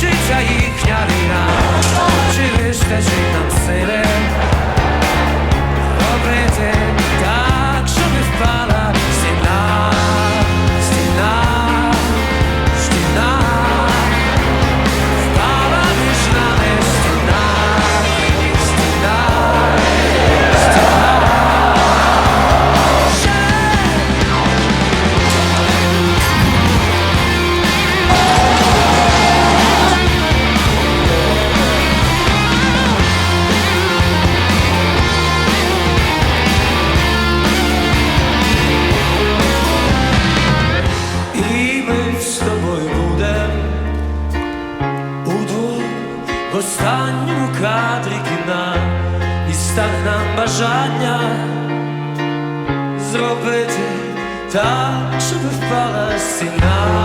życia i chniary. Останньому кадрі кіна і стане нам бажання зробити так, щоб впала стіна.